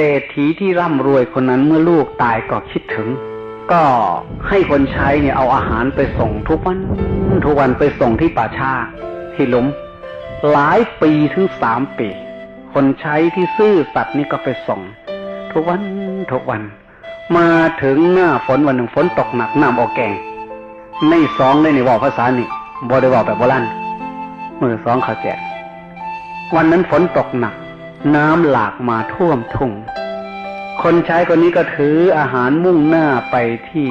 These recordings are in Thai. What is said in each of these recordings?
เศรษฐีที่ร่ำรวยคนนั้นเมื่อลูกตายก็คิดถึง ก็ให้คนใช้เนี่ยเอาอาหารไปส่งทุกวันทุกวันไปส่งที่ป่าชาที่หลุม หลายปีถึงสามปี คนใช้ที่ซื่อสัตย์นี่ก็ไปส่ง ทุกวันทุกวัน มาถึงหน้าฝนวันหนึ่งฝนตกหนักน้ำออกแกงในสองได้ในว่าภาษานี่บอได้ว่าแบบโบราณมือสองเขาแจกวันนั้นฝนตกหนัก น้ำหลากมาท่วมทุ่ง คนใช้คนนี้ก็ถืออาหารมุ่งหน้าไปที่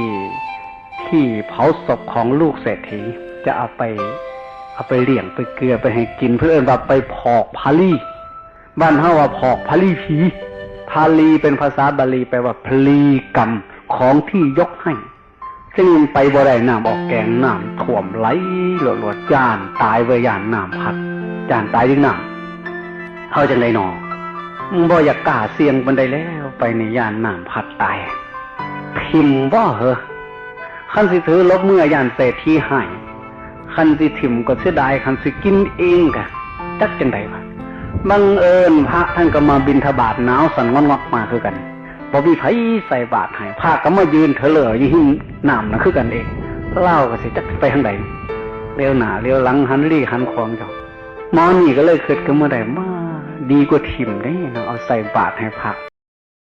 ที่เผาศพของลูกเศรษฐี จะเอาไป เอาไปเลี้ยงไปเกลือไปให้กินเพื่อนว่าไปพอกพาลีบ้านเฮาว่าพอกพาลีผีพาลีเป็นภาษาบาลีแปลว่าพลีกรรมของที่ยกให้ ซึ่งไปบ่ได้น้ำออกแกงน้ำท่วมไหลหลดหลดย่านตายเวยานน้ำพัดย่านตายด้วยน้ำ เขาจังไดหนอบ่อยากกล้าเสี่ยงบันไดแล้วไปในย่านน้ำพัดตาย พิมพ์บ่เหรอคันสิถือลบเมื่อย่านเศรษฐีให้คันสิถิ่มก็เสียดายคันสิกินเองกะจักจังไดวะบังเอิญพระท่านก็มาบินทบาทหนาวสั่นงอนงอกมาคือกันบ่มีไผใส่บาตรให้พระก็มายืนเถลออยู่หิ้งน้ำนะคือกันเอง เล่าก็สิจักไปทางใดเลี้ยวหนาเลี้ยวหลังหันลี่หันควงจ้าหมอนี่ก็เลยคิดกันเมื่อใดมา ดีกว่าทิมได้เนาะเอาใส่บาตรให้พระ